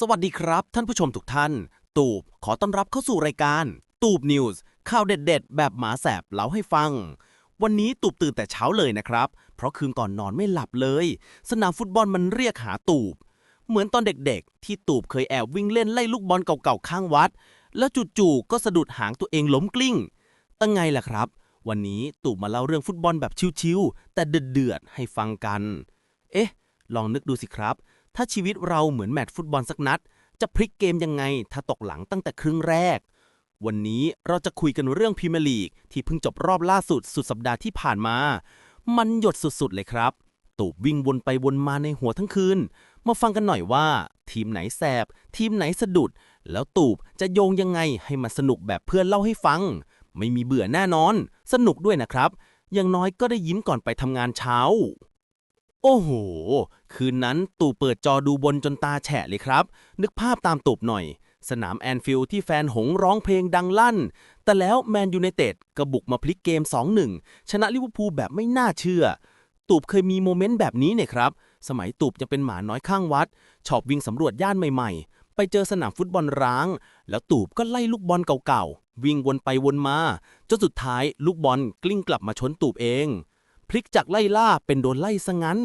สวัสดีครับ ท่านผู้ชมทุกท่าน ตูบขอต้อนรับเข้าสู่รายการ ตูบนิวส์ข่าวเด็ดๆ แบบหมาแสบเล่าให้ฟัง วันนี้ตูบตื่นแต่เช้าเลยนะครับ เพราะคืนก่อนนอนไม่หลับเลย สนามฟุตบอลมันเรียกหาตูบ เหมือนตอนเด็กๆ ที่ตูบเคยแอบวิ่งเล่นไล่ลูกบอลเก่าๆข้างวัด แล้วจู่ๆก็สะดุดหางตัวเองล้มกลิ้งตั้งไงล่ะครับ วันนี้ตูบมาเล่าเรื่องฟุตบอลแบบชิวๆแต่เดือดๆให้ฟังกัน เอ๊ะ ลองนึกดูสิครับ ถ้าชีวิตเราเหมือนแมตช์ฟุตบอลสักนัด จะพลิกเกมยังไง ถ้าตกหลังตั้งแต่ครึ่งแรก วันนี้เราจะคุยกันเรื่องพรีเมียร์ลีกที่เพิ่งจบรอบล่าสุดสุดสัปดาห์ที่ผ่านมา มันหยดสุดๆเลยครับ ตูบวิ่งวนไปวนมาในหัวทั้งคืน มาฟังกันหน่อยว่า ทีมไหนแสบ ทีมไหนสะดุด แล้วตูบจะโยงยังไงให้มันสนุกแบบเพื่อนเล่าให้ฟัง ไม่มีเบื่อแน่นอน สนุกด้วยนะครับอย่างน้อยก็ได้ยิ้มก่อนไปทำงานเช้า โอ้โห คืนนั้นตู่เปิดจอดูบนจนตาแฉะเลยครับ นึกภาพตามตูบหน่อย สนามแอนฟิลด์ที่แฟนหงร้องเพลงดังลั่น แต่แล้วแมนยูไนเต็ดก็บุกมาพลิกเกม 2-1 ชนะลิเวอร์พูลแบบไม่น่าเชื่อ ตูบเคยมีโมเมนต์แบบนี้เนี่ยครับ สมัยตูบยังเป็นหมาน้อยข้างวัด ชอบวิ่งสำรวจย่านใหม่ๆ ไปเจอสนามฟุตบอลร้าง แล้วตูบก็ไล่ลูกบอลเก่าๆ วิ่งวนไปวนมา จนสุดท้ายลูกบอลกลิ้งกลับมาชนตูบเอง พลิกจากไล่ล่าเป็นโดนไล่ซะงั้น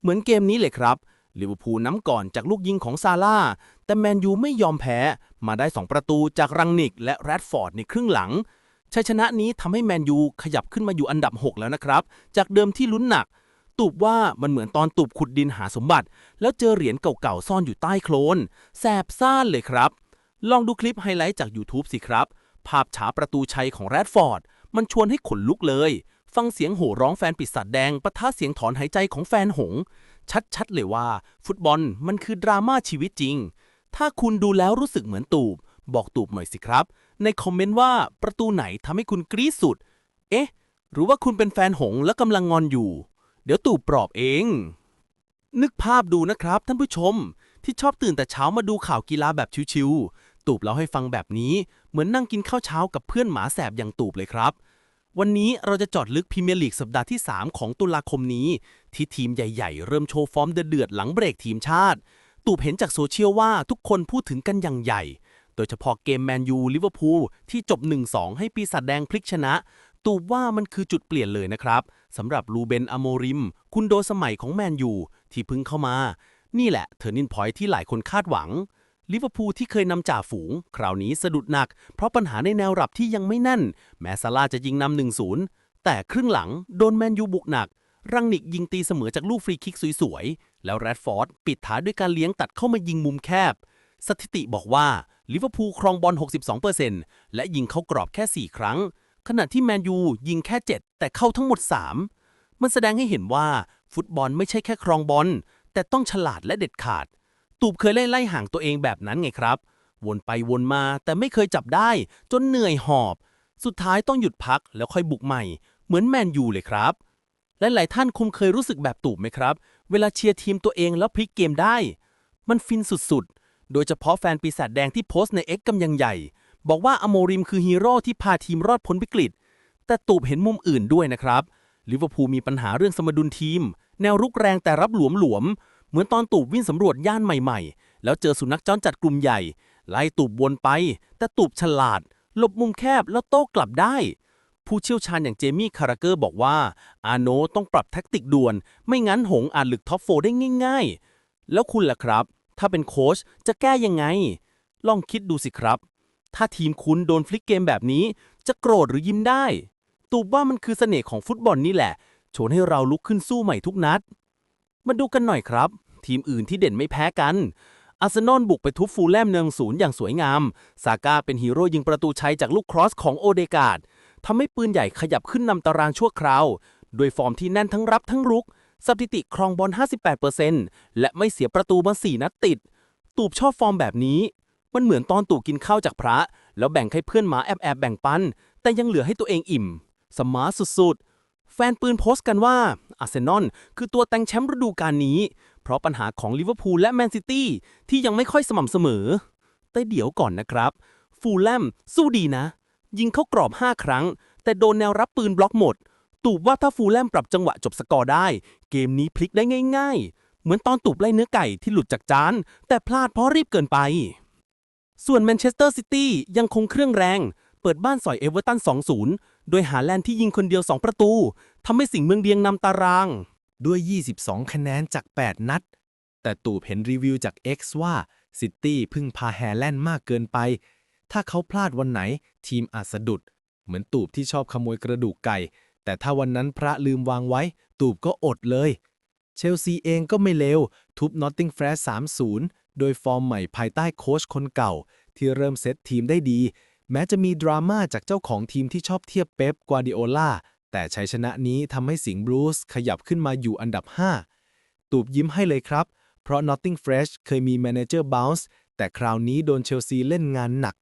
เหมือนเกมนี้เลยครับลิเวอร์พูลน้ำก่อนจากลูกยิงของซาร่าแต่แมนยูไม่ยอมแพ้ มาได้ 2 ประตูจากรังนิกและแรดฟอร์ดในครึ่งหลังชัยชนะนี้ทำให้แมนยูขยับขึ้นมาอยู่อันดับ 6 แล้วนะครับ จากเดิมที่ลุ้นหนัก ตูบว่ามันเหมือนตอนตูบขุดดินหาสมบัติ แล้วเจอเหรียญเก่าๆ ซ่อนอยู่ใต้โคลน แสบซ่านเลยครับ ลองดูคลิปไฮไลท์จาก YouTube สิครับ ภาพฉาประตูชัยของแรดฟอร์ด มันชวนให้ขนลุกเลย ฟังเสียงโห่ร้องแฟนปีศาจแดงปะทะเสียงถอนหายใจของแฟนหง ชัดๆ เลยว่า ฟุตบอลมันคือดราม่าชีวิตจริง ถ้าคุณดูแล้วรู้สึกเหมือนตูบ บอกตูบหน่อยสิครับ ในคอมเมนต์ว่าประตูไหนทำให้คุณกรี๊ดสุด เอ๊ะ หรือว่าคุณเป็นแฟนหงและกำลังงอนอยู่ เดี๋ยวตูบปลอบเอง นึกภาพดูนะครับท่านผู้ชม ที่ชอบตื่นแต่เช้ามาดูข่าวกีฬาแบบชิวๆตูบเล่าให้ฟังแบบนี้ เหมือนนั่งกินข้าวเช้ากับเพื่อนหมาแสบอย่างตูบเลยครับ วันนี้เราจะจอดลึกพรีเมียร์ลีกสัปดาห์ที่ 3 ของตุลาคมนี้ ที่ทีมใหญ่ๆ เริ่มโชว์ฟอร์มเดือดๆหลังเบรกทีมชาติ ตูบเห็นจากโซเชียลว่าทุกคนพูดถึงกันอย่างใหญ่ โดยเฉพาะเกมแมนยูลิเวอร์พูลที่จบ 1-2 ให้ปีศาจแดงพลิกชนะ ตูบว่ามันคือจุดเปลี่ยนเลยนะครับสำหรับลูเบนอโมริม คุณโดสมัยของแมนยูที่พิ่งเข้ามา นี่แหละเทอร์นินพอยที่หลายคนคาดหวัง ลิเวอร์พูลที่เคยนำจ่าฝูง คราวนี้สะดุดหนัก เพราะปัญหาในแนวรับที่ยังไม่แน่น แม้ซาร่าจะยิงนำ1-0แต่ครึ่งหลังโดนแมนยูบุกหนัก รังนิกยิงตีเสมอจากลูกฟรีคิกสวยๆ แล้วแรดฟอร์ดปิดท้ายด้วยการเลี้ยงตัดเข้ามายิงมุมแคบ สถิติบอกว่าลิเวอร์พูลครองบอล 62%และยิงเข้ากรอบแค่ 4 ครั้ง ขณะที่แมนยูยิงแค่ 7 แต่เข้าทั้งหมด 3 มันแสดงให้เห็นว่าฟุตบอลไม่ใช่แค่ครองบอลแต่ต้องฉลาดและเด็ดขาด ตูบเคยไล่ไล่ห่างตัวเองแบบนั้นไงครับ วนไปวนมาแต่ไม่เคยจับได้ จนเหนื่อยหอบ สุดท้ายต้องหยุดพักแล้วค่อยบุกใหม่ เหมือนแมนยูเลยครับ และหลายท่านคงเคยรู้สึกแบบตูบไหมครับ เวลาเชียร์ทีมตัวเองแล้วพลิกเกมได้ มันฟินสุดๆ โดยเฉพาะแฟนปีศาจแดงที่โพสต์ใน X กกำยังใหญ่ บอกว่าอโมริมคือฮีโร่ที่พาทีมรอดพ้นวิกฤต แต่ตูบเห็นมุมอื่นด้วยนะครับลิเวอร์พูลมีปัญหาเรื่องสมดุลทีม แนวรุกแรงแต่รับหลวมๆ เหมือนตอนตูบวิ่งสำรวจย่านใหม่ๆ แล้วเจอสุนัขจรจัดกลุ่มใหญ่ ไล่ตูบวนไป แต่ตูบฉลาด หลบมุมแคบแล้วโต้กลับได้ ผู้เชี่ยวชาญอย่างเจมี่คาราเกอร์บอกว่า อาโนต้องปรับแท็กติกด่วน ไม่งั้นหงอาจหลุดท็อปโฟร์ได้ง่าย ๆ แล้วคุณล่ะครับ ถ้าเป็นโค้ชจะแก้ยังไง ลองคิดดูสิครับ ถ้าทีมคุณโดนฟลิกเกมแบบนี้ จะโกรธหรือยิ้มได้ ตูบว่ามันคือเสน่ห์ของฟุตบอลนี่แหละชวนให้เราลุกขึ้นสู้ใหม่ทุกนัด มาดูกันหน่อยครับ ทีมอื่นที่เด่นไม่แพ้กัน อาร์เซนอลบุกไปทุบฟูลแลมเนืองศูนย์อย่างสวยงาม ซาก้าเป็นฮีโร่ยิงประตูชัยจากลูกครอสของโอเดกาดทำให้ปืนใหญ่ขยับขึ้นนำตารางชั่วคราวโดยฟอร์มที่แน่นทั้งรับทั้งรุก สถิติครองบอล 58%และไม่เสียประตูมา 4 นัดติด ตูบชอบฟอร์มแบบนี้ มันเหมือนตอนตู่กินข้าวจากพระ แล้วแบ่งให้เพื่อนหมาแอบแอบแบ่งปัน แต่ยังเหลือให้ตัวเองอิ่ม สมาร์ทสุดๆ ฟนปืนโพสต์กันว่าอาร์เซนอลคือตัวแต่งแชมป์ฤดูกาลนี้ เพราะปัญหาของลิเวอร์พูลและแมนซิตี้ที่ยังไม่ค่อยสม่ำเสมอ แต่เดี๋ยวก่อนนะครับ ฟูลแลมสู้ดีนะ ยิงเข้ากรอบ 5 ครั้ง แต่โดนแนวรับปืนบล็อกหมด ตูบว่าถ้าฟูลแลมปรับจังหวะจบสกอร์ได้ เกมนี้พลิกได้ง่าย ๆ เหมือนตอนตูบไล่เนื้อไก่ที่หลุดจากจาน แต่พลาดเพราะรีบเกินไป ส่วนแมนเชสเตอร์ซิตี้ยังคงเครื่องแรง เปิดบ้านสอยเอเวอร์ตัน 2-0 โดยหาแลนด์ที่ยิงคนเดียว 2 ประตูทำให้สิงห์เมืองเดียงนำตาราง ด้วย 22 คะแนนจาก 8 นัด แต่ตูบเห็นรีวิวจาก X ว่าซิตี้พึ่งพาแฮแลนด์มากเกินไป ถ้าเขาพลาดวันไหน ทีมอาจสะดุด เหมือนตูบที่ชอบขโมยกระดูกไก่ แต่ถ้าวันนั้นพระลืมวางไว้ ตูบก็อดเลย เชลซีเองก็ไม่เลว ทุบนอตติงแฟร์3-0 โดยฟอร์มใหม่ภายใต้โค้ชคนเก่า ที่เริ่มเซตทีมได้ดี แม้จะมีดราม่าจากเจ้าของทีมที่ชอบเทียบเป๊ปกวาดิโอลาแต่ชัยชนะนี้ทำให้สิงห์บลูส์ขยับขึ้นมาอยู่อันดับ 5 ตูบยิ้มให้เลยครับ เพราะ Notting Fresh เคยมีแมเนเจอร์บ u วส์แต่คราวนี้โดนเชลซีเล่นงานหนัก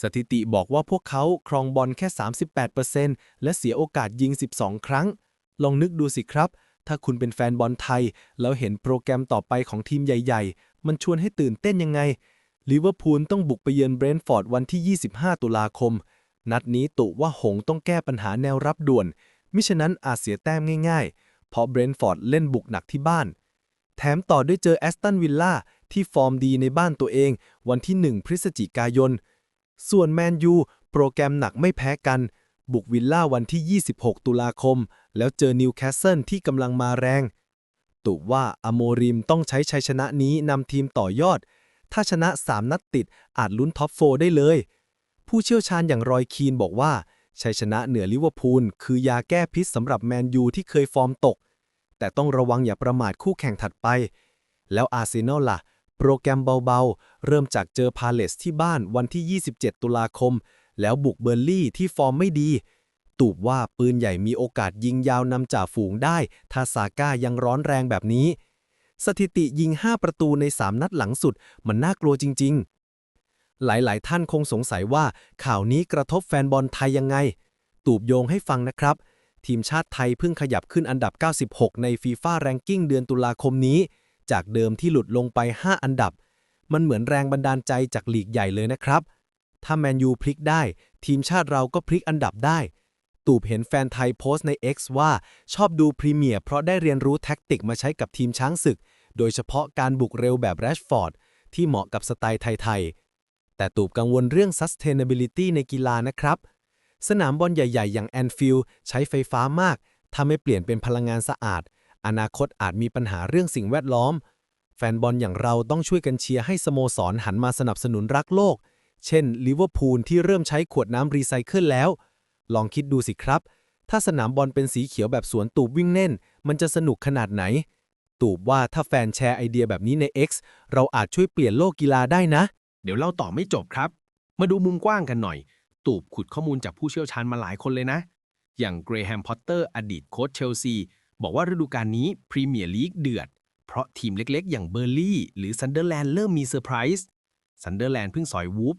สถิติบอกว่าพวกเขาครองบอลแค่ 38%และเสียโอกาสยิง 12 ครั้ง ลองนึกดูสิครับ ถ้าคุณเป็นแฟนบอลไทย แล้วเห็นโปรแกรมต่อไปของทีมใหญ่ ๆ มันชวนให้ตื่นเต้นยังไง ลิเวอร์พูลต้องบุกไปเยือนเบรนท์ฟอร์ดวันที่ 25 ตุลาคม นัดนี้ตุว่าหงต้องแก้ปัญหาแนวรับด่วน มิฉะนั้นอาจเสียแต้มง่ายๆ เพราะเบรนท์ฟอร์ดเล่นบุกหนักที่บ้าน แถมต่อด้วยเจอแอสตันวิลล่าที่ฟอร์มดีในบ้านตัวเอง วันที่ 1 พฤศจิกายน ส่วนแมนยูโปรแกรมหนักไม่แพ้กัน บุกวิลล่าวันที่ 26 ตุลาคม แล้วเจอนิวคาสเซิลที่กำลังมาแรง ตุว่าอโมริมต้องใช้ชัยชนะนี้นำทีมต่อยอด ถ้าชนะ 3 นัดติดอาจลุ้นท็อปโฟได้เลย ผู้เชี่ยวชาญอย่างรอยคีนบอกว่าชัยชนะเหนือลิเวอร์พูลคือยาแก้พิษสำหรับแมนยูที่เคยฟอร์มตก แต่ต้องระวังอย่าประมาทคู่แข่งถัดไป แล้วอาร์เซนอลล่ะ โปรแกรมเบาๆ เริ่มจากเจอพาเลสที่บ้านวันที่ 27 ตุลาคม แล้วบุกเบอร์ลี่ที่ฟอร์มไม่ดี ตูบว่าปืนใหญ่มีโอกาสยิงยาวนำจ่าฝูงได้ถ้าซาก้ายังร้อนแรงแบบนี้ สถิติยิง 5 ประตูใน 3 นัดหลังสุด มันน่ากลัวจริง ๆ หลายๆ ท่านคงสงสัยว่าข่าวนี้กระทบแฟนบอลไทยยังไง ตูบโยงให้ฟังนะครับ ทีมชาติไทยเพิ่งขยับขึ้นอันดับ 96 ในฟีฟ่าแรงกิ้งเดือนตุลาคมนี้ จากเดิมที่หลุดลงไป 5 อันดับ มันเหมือนแรงบันดาลใจจากลีกใหญ่เลยนะครับ ถ้าแมนยูพลิกได้ ทีมชาติเราก็พลิกอันดับได้ ตูบเห็นแฟนไทยโพสต์ใน X ว่าชอบดูพรีเมียร์เพราะได้เรียนรู้แท็กติกมาใช้กับทีมช้างศึก โดยเฉพาะการบุกเร็วแบบแรชฟอร์ดที่เหมาะกับสไตล์ไทยๆ แต่ตูบกังวลเรื่อง sustainability ในกีฬานะครับ สนามบอลใหญ่ๆ อย่างแอนฟิลด์ใช้ไฟฟ้ามากถ้าไม่เปลี่ยนเป็นพลังงานสะอาด อนาคตอาจมีปัญหาเรื่องสิ่งแวดล้อม แฟนบอลอย่างเราต้องช่วยกันเชียร์ให้สโมสรหันมาสนับสนุนรักโลก เช่นลิเวอร์พูลที่เริ่มใช้ขวดน้ำรีไซเคิลแล้ว ลองคิดดูสิครับ ถ้าสนามบอลเป็นสีเขียวแบบสวนตูบวิ่งเล่น มันจะสนุกขนาดไหน ตูบว่าถ้าแฟนแชร์ไอเดียแบบนี้ใน X เราอาจช่วยเปลี่ยนโลกกีฬาได้นะ เดี๋ยวเล่าต่อไม่จบครับ มาดูมุมกว้างกันหน่อย ตูบขุดข้อมูลจากผู้เชี่ยวชาญมาหลายคนเลยนะ อย่างเกรแฮม พอตเตอร์ อดีตโค้ชเชลซี บอกว่าฤดูกาลนี้พรีเมียร์ลีกเดือด เพราะทีมเล็กๆ อย่างเบอร์ลี่หรือซันเดอร์แลนด์เริ่มมีเซอร์ไพรส์ซันเดอร์แลนด์เพิ่งสอยวูฟ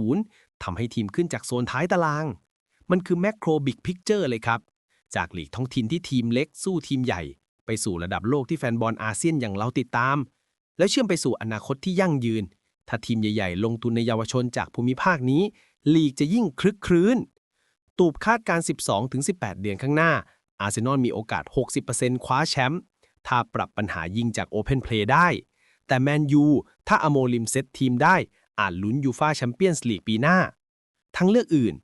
2-0ทำให้ทีมขึ้นจากโซนท้ายตาราง มันคือแมกโครบิ๊กพิกเจอร์เลยครับ จากหลีกท้องถิ่นที่ทีมเล็กสู้ทีมใหญ่ ไปสู่ระดับโลกที่แฟนบอลอาเซียนอย่างเราติดตาม แล้วเชื่อมไปสู่อนาคตที่ยั่งยืน ถ้าทีมใหญ่ ๆ ลงทุนในเยาวชนจากภูมิภาคนี้ลีกจะยิ่งคลึกครื้น ตูบคาดการ 12-18 เดือนข้างหน้า อาร์เซนอลมีโอกาส 60%คว้าแชมป์ถ้าปรับปัญหายิงจากโอเพนเพลย์ได้ แต่แมนยูถ้าอโมลิมเซตทีมได้อาจลุ้นยูฟาแชมเปี้ยนส์ลีกปีหน้า ทั้งเลือกอื่น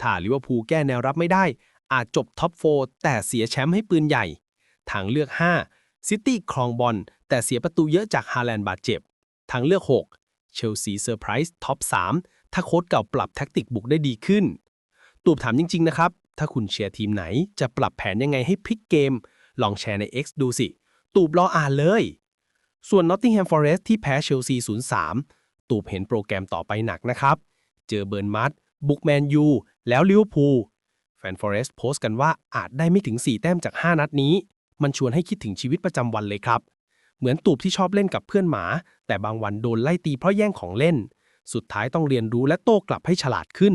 ถ้าลิเวอร์พูลแก้แนวรับไม่ได้ อาจจบท็อป4แต่เสียแชมป์ให้ปืนใหญ่ ทางเลือก 5 ซิตี้ครองบอลแต่เสียประตูเยอะจากฮาแลนด์บาดเจ็บ ทางเลือก 6 เชลซีเซอร์ไพรส์ท็อป 3 ถ้าโค้ชเก่าปรับแท็กติกบุกได้ดีขึ้น ตูบถามจริง ๆ นะครับ ถ้าคุณเชียร์ทีมไหนจะปรับแผนยังไงให้พลิกเกม ลองแชร์ใน X ดูสิ ตูบรออ่านเลย ส่วน Nottingham Forest ที่แพ้เชลซี 0-3 ตูบเห็นโปรแกรมต่อไปหนักนะครับ เจอเบิร์นมัด บุกแมนยู แล้วลิเวอร์พูลแฟนฟอเรสต์โพสต์กันว่าอาจได้ไม่ถึง 4 แต้มจาก 5 นัดนี้ มันชวนให้คิดถึงชีวิตประจำวันเลยครับ เหมือนตูบที่ชอบเล่นกับเพื่อนหมา แต่บางวันโดนไล่ตีเพราะแย่งของเล่น สุดท้ายต้องเรียนรู้และโต้กลับให้ฉลาดขึ้น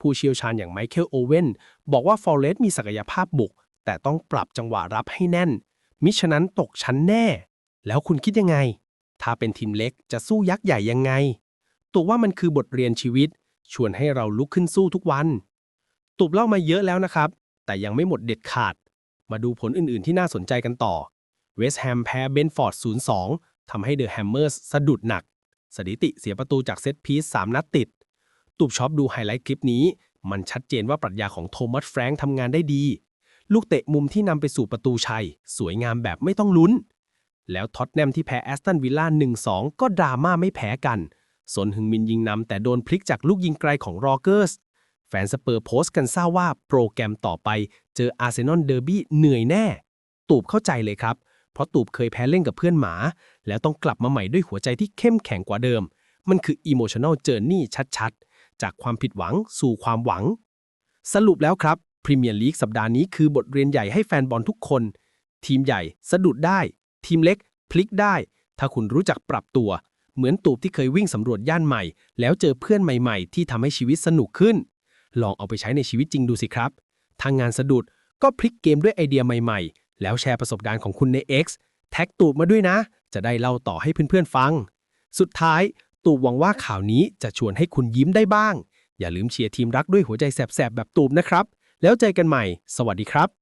ผู้เชี่ยวชาญอย่างไมเคิลโอเว่นบอกว่าฟอเรสต์มีศักยภาพบุก แต่ต้องปรับจังหวะรับให้แน่น มิฉะนั้นตกชั้นแน่ แล้วคุณคิดยังไง ถ้าเป็นทีมเล็กจะสู้ยักษ์ใหญ่ยังไงตัวว่ามันคือบทเรียนชีวิต ชวนให้เราลุกขึ้นสู้ทุกวัน ตูบเล่ามาเยอะแล้วนะครับ แต่ยังไม่หมดเด็ดขาด มาดูผลอื่นๆที่น่าสนใจกันต่อ เวสต์แฮมแพ้เบนฟอร์ด 0-2 ทำให้เดอะแฮมเมอร์สสะดุดหนัก สถิติเสียประตูจากเซตพีซ3นัดติด ตูบชอบดูไฮไลท์คลิปนี้ มันชัดเจนว่าปรัชญาของโทมัสแฟรงค์ทำงานได้ดี ลูกเตะมุมที่นำไปสู่ประตูชัย สวยงามแบบไม่ต้องลุ้น แล้วท็อตแนมที่แพ้แอสตันวิลล่า1-2 ก็ดราม่าไม่แพ้กัน สนฮึงมินยิงนำแต่โดนพลิกจากลูกยิงไกลของรอเกอร์ส แฟนสเปอร์โพสต์กันเศร้าว่าโปรแกรมต่อไปเจออาร์เซนอลเดอร์บี้เหนื่อยแน่ ตูบเข้าใจเลยครับ เพราะตูบเคยแพ้เล่นกับเพื่อนหมา แล้วต้องกลับมาใหม่ด้วยหัวใจที่เข้มแข็งกว่าเดิม มันคือ emotional journey ชัดๆ จากความผิดหวังสู่ความหวัง สรุปแล้วครับพรีเมียร์ลีกสัปดาห์นี้คือบทเรียนใหญ่ให้แฟนบอลทุกคน ทีมใหญ่สะดุดได้ ทีมเล็กพลิกได้ ถ้าคุณรู้จักปรับตัว เหมือนตูบที่เคยวิ่งสำรวจย่านใหม่ แล้วเจอเพื่อนใหม่ๆ ที่ทำให้ชีวิตสนุกขึ้น ลองเอาไปใช้ในชีวิตจริงดูสิครับ ทางงานสะดุดก็พลิกเกมด้วยไอเดียใหม่ๆ แล้วแชร์ประสบการณ์ของคุณใน X แท็กตูบมาด้วยนะ จะได้เล่าต่อให้เพื่อนๆฟัง สุดท้าย ตูบหวังว่าข่าวนี้จะชวนให้คุณยิ้มได้บ้าง อย่าลืมเชียร์ทีมรักด้วยหัวใจแสบๆแบบตูบนะครับ แล้วเจอกันใหม่ สวัสดีครับ